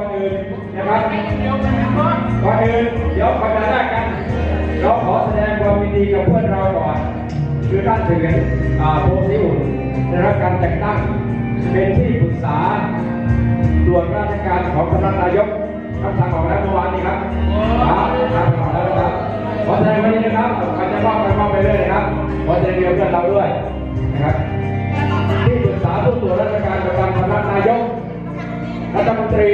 ก่อนอื่นนะครับก่อนอื่นเดี๋ยวก่อนจะแรกกัน เราขอแสดงความยินดีกับเพื่อนเราก่อน คือท่านถึงโพธิอุ่นได้รับการแต่งตั้ง เป็นที่ปรึกษาส่วนราชการของสำนักนายกคำสั่งออกแล้วเมื่อวานนี้ครับครับคำสั่งออกแล้วนะครับ ขอแสดงความยินดีนะครับใครจะมอบไปมอบไปเลยนะครับ ขอแสดงเดียวเพื่อนเราด้วยนะครับ ที่ปรึกษาผู้ตรวจราชการประจำสำนักนายกรัฐมนตรี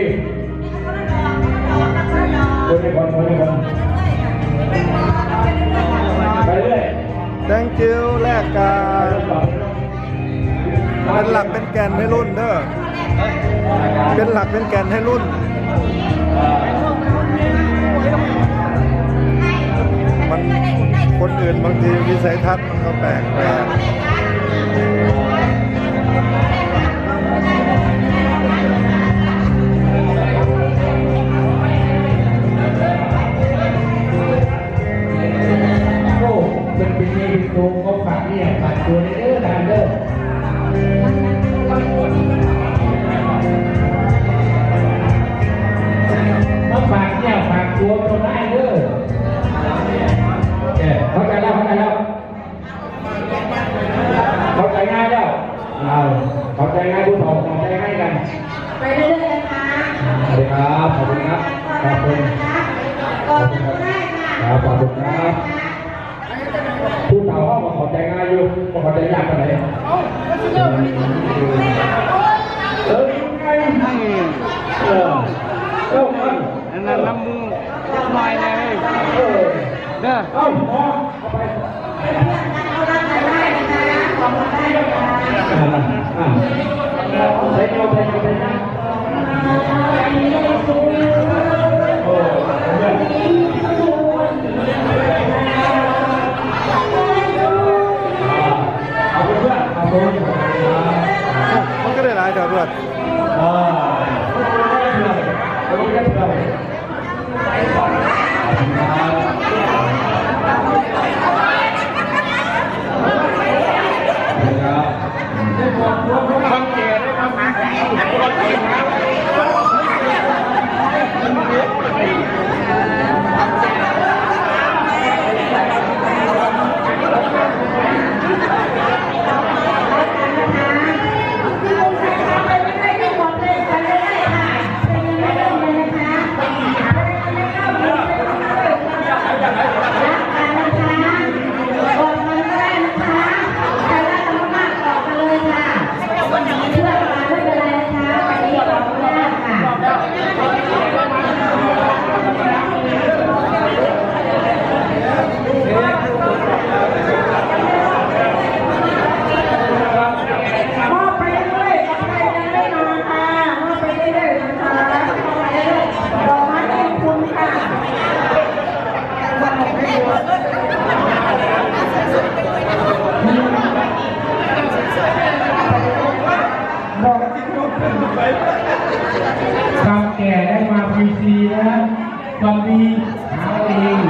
กกาไปรเรื่อยต่อเป็นหลักเป็นแกนให้รุ่นเด้อ เป็นหลักเป็นแกนให้รุ่น มันคนอื่นบางทีวิสัยทัศน์มันก็แปลกแปลก ไปเรื่อยๆนะคะสวัสดีครับขอบคุณครับขอบคุณกดดูได้ค่ะครับขอบคุณครับผู้เฒ่าเขาบอกเข้าใจง่ายอยู่บอกเข้าใจยากกว่าไหนเออไงเออเอ้ามันอันนั้นน้ำมูกหน่อยเลยเด้อเอ้าหมอเข้าไป ก็ ความแก่ได้มาฟรีๆนะความดีหาเอง